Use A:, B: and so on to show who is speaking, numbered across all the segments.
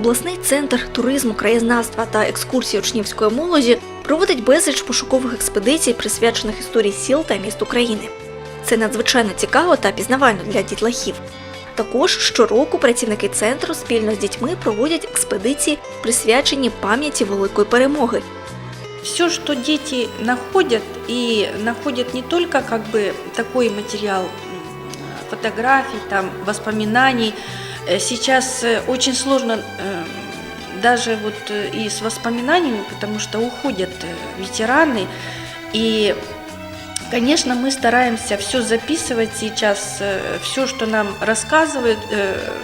A: Обласний центр туризму, краєзнавства та екскурсій учнівської молоді проводить безліч пошукових експедицій, присвячених історії сіл та міст України. Це надзвичайно цікаво та пізнавально для дітлахів. Також щороку працівники центру спільно з дітьми проводять експедиції, присвячені пам'яті великої перемоги.
B: Все, что дети находят, и находят не только как бы такой материал фотографий, там, воспоминаний. Э, Сейчас э, очень сложно э, даже вот и с воспоминаниями, потому что уходят ветераны. И, конечно, мы стараемся все записывать сейчас, все, что нам рассказывают,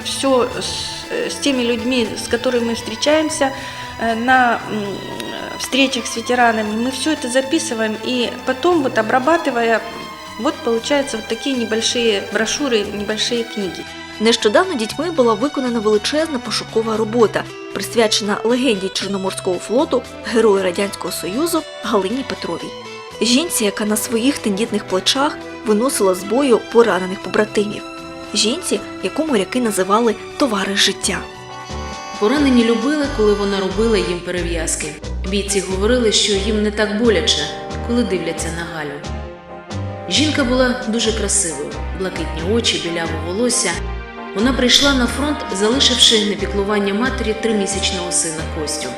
B: все с, с теми людьми, с которыми мы встречаемся на встречах с ветеранами, мы все это записываем и потом вот обрабатывая, вот получаются вот такие небольшие брошюры, небольшие книги.
A: Нещодавно дітьми була виконана величезна пошукова робота, присвячена легенді Чорноморського флоту, герою Радянського Союзу Галині Петровій. Жінці, яка на своїх тендітних плечах виносила з бою поранених побратимів. Жінці, яку моряки називали товариш життя.
C: Поранені любили, коли вона робила їм перев'язки. Бійці говорили, що їм не так боляче, коли дивляться на Галю. Жінка була дуже красивою, блакитні очі, біляве волосся. Вона прийшла на фронт, залишивши на піклування матері тримісячного сина Костю.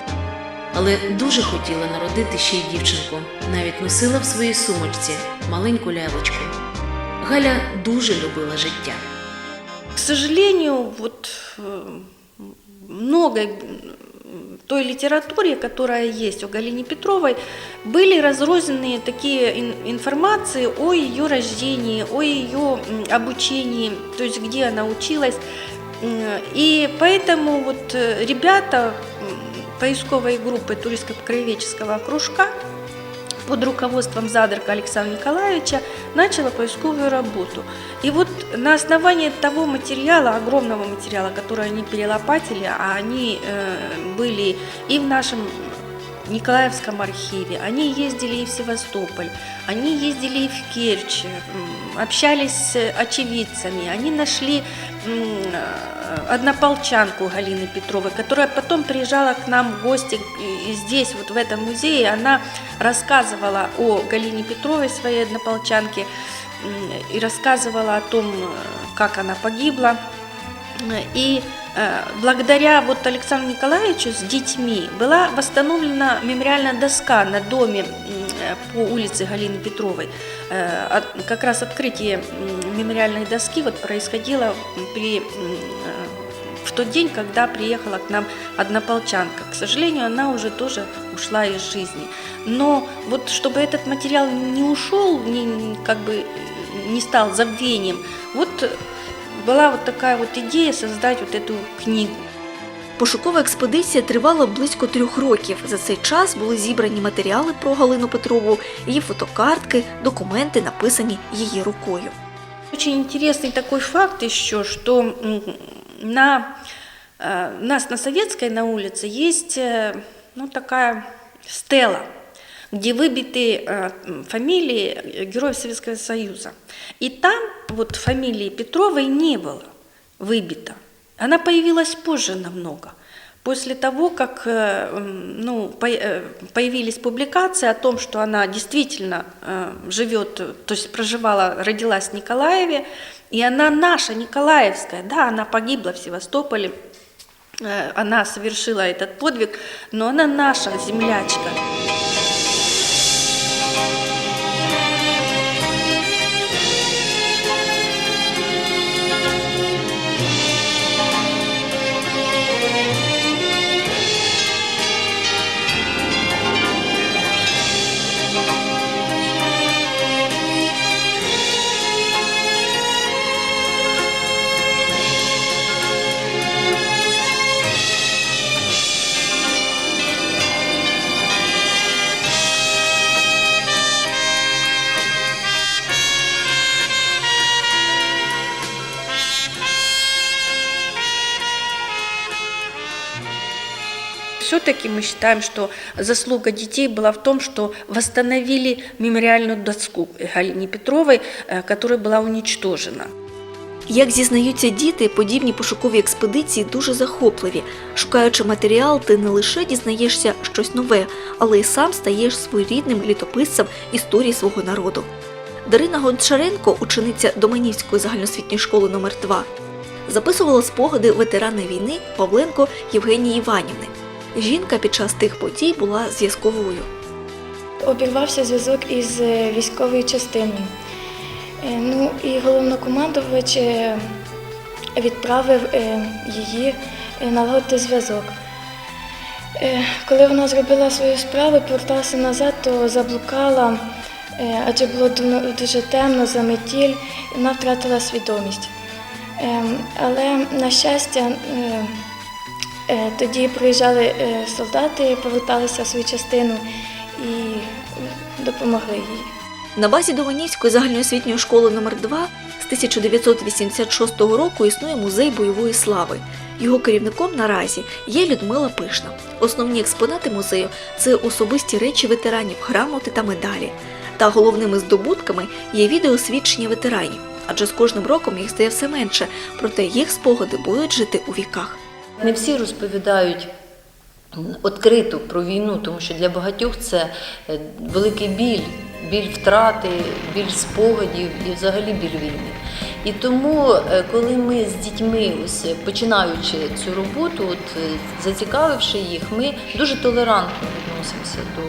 C: Але дуже хотіла народити ще й дівчинку, навіть носила в своїй сумочці маленьку лялечку. Галя дуже любила життя.
B: К сожалению, вот э, много той литературе, которая есть у Галины Петровой, были разрозненные такие ин- информации о ее рождении, о ее обучении, то есть где она училась. М, И поэтому вот э, ребята поисковой группы туристско-краеведческого кружка под руководством Задорка Александра Николаевича начала поисковую работу. И вот на основании того материала, огромного материала, который они перелопатили, а они э, были и в нашем Николаевском архиве, они ездили и в Севастополь, они ездили и в Керчь, м, общались с очевидцами, они нашли м, э, однополчанку Галины Петровой, которая потом приезжала к нам в гости и- здесь, вот в этом музее, она рассказывала о Галине Петровой, своей однополчанке, и рассказывала о том, э, как она погибла. Э, И э, благодаря вот Александру Николаевичу с детьми была восстановлена мемориальная доска на доме э, по улице Галины Петровой. Э, Как раз открытие мемориальной доски вот происходило при э, тот день, когда приехала к нам однополчанка. К сожалению, она уже тоже ушла из жизни. Но вот чтобы этот материал не ушел, не, не- как бы э, не стал забвением, вот э, была вот такая вот идея создать вот эту книгу.
A: Пошукова експедиція тривала близько трьох років. За цей час були зібрані матеріали про Галину Петрову, її фотокартки, документи, написані її рукою.
B: Очень интересный такой факт еще, что м, на э, у нас на Советской на улице есть э, ну, такая стела, где выбиты э, фамилии героев Советского Союза. И там вот фамилии Петровой не было выбито. Она появилась позже намного. После того, как э, м, ну, по- э, появились публикации о том, что она действительно э, живет, э, то есть проживала, родилась в Николаеве, и она наша, Николаевская, да, она погибла в Севастополе, э, она совершила этот подвиг, но она наша землячка. Все-таки мы считаем, что заслуга детей была в том, что восстановили мемориальную доску Галине Петровой, э, которая была уничтожена.
A: Як зізнаються діти, подібні пошукові експедиції дуже захопливі. Шукаючи матеріал, ти не лише дізнаєшся щось нове, але й сам стаєш своєрідним літописцем історії свого народу. Дарина Гончаренко, учениця Доменівської загальноосвітньої школи номер 2 записувала спогади ветерана війни Павленко Євгенії Іванівни. Жінка під час тих подій була зв'язковою.
D: Обірвався зв'язок із е, військовою частиною. Е, Ну і головнокомандувач е, відправив її налагодити зв'язок. Коли вона зробила свою справу, поверталася назад, то заблукала, адже було дуже темно, заметіль, вона втратила свідомість. Е, Але, на щастя, тоді приїжджали е, солдати, поверталися в свою частину і допомогли їй.
A: На базі Дованівської загальноосвітньої школи номер 2 з 1986 року існує музей бойової слави. Його керівником наразі є Людмила Пишна. Основні експонати музею це особисті речі ветеранів, грамоти та медалі. Та головними здобутками є відеосвідчення ветеранів, адже з кожним роком їх стає все менше, проте їх спогади будуть жити у віках.
E: Не всі розповідають відкрито про війну, тому що для багатьох це е, великий біль, біль втрати, біль спогадів і взагалі біль війни. І тому, е, коли ми з дітьми, ось починаючи цю роботу, от е, зацікавивши їх, ми дуже толерантно відносимося до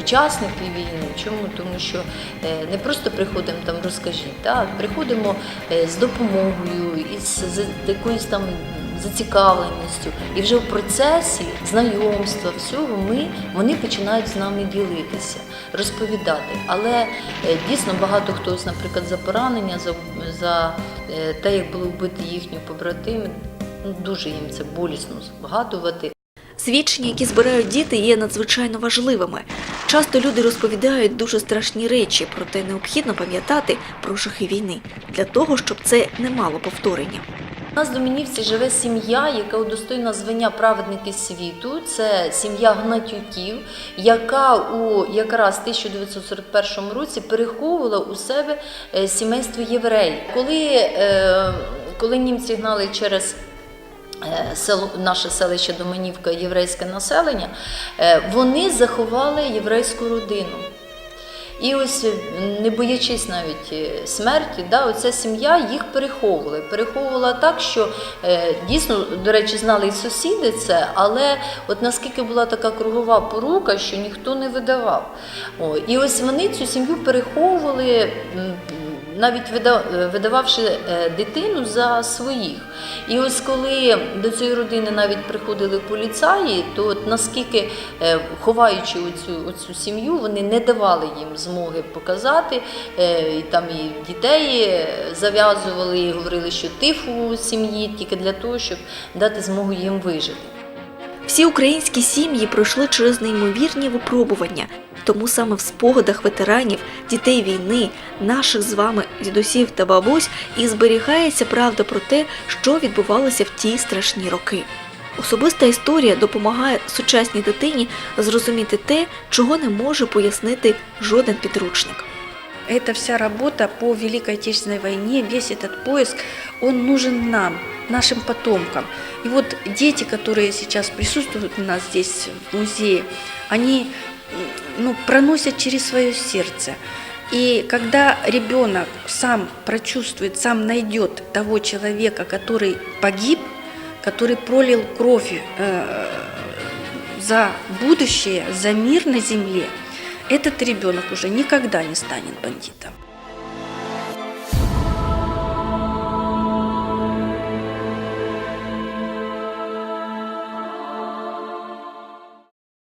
E: учасників війни. Чому? Тому що не просто приходимо там розкажіть, так, приходимо з допомогою, із якоюсь там зацікавленістю. І вже в процесі знайомства всього ми, вони починають з нами ділитися, розповідати. Але е, дійсно багато хто, ось, наприклад, за поранення, за, за е, те, як було вбити їхні побратими, ну, дуже їм це болісно згадувати.
A: Свідчення, які збирають діти, є надзвичайно важливими. Часто люди розповідають дуже страшні речі, проте необхідно пам'ятати про жахи війни для того, щоб це не мало повторення.
E: Нас в Домінівці живе сім'я, яка удостоєна звання праведники світу. Це сім'я Гнатюків, яка у якраз 1941 році переховувала у себе е, сімейство євреїв. Коли, е, коли німці гнали через е, село, наше селище Доманівка, єврейське населення, вони заховали єврейську родину. І ось, е, не боячись навіть е, смерті, да, оця сім'я їх переховувала. Переховувала так, що е, дійсно, до речі, знали і сусіди це, але от наскільки була така кругова порука, що ніхто не видавав. О, і ось вони цю сім'ю переховували. Навіть вида- видававши е, дитину за своїх. І ось коли до цієї родини навіть приходили поліцаї, то от наскільки е, ховаючи оцю, оцю сім'ю, вони не давали їм змоги показати. е, І там і дітей зав'язували, і говорили, що тиф у сім'ї тільки для того, щоб дати змогу їм вижити.
A: Всі українські сім'ї пройшли через неймовірні випробування, тому саме в спогадах ветеранів, дітей війни, наших з вами дідусів та бабусь і зберігається правда про те, що відбувалося в ті страшні роки. Особиста історія допомагає сучасній дитині зрозуміти те, чого не може пояснити жоден підручник.
B: Эта вся работа по Великой Отечественной войне, весь этот поиск, он нужен нам, нашим потомкам. И вот дети, которые сейчас присутствуют у нас здесь в музее, они м, ну, проносят через свое сердце. И когда ребенок сам прочувствует, сам найдет того человека, который погиб, который пролил кровь э, за будущее, за мир на земле, этот ребенок уже никогда не станет бандитом.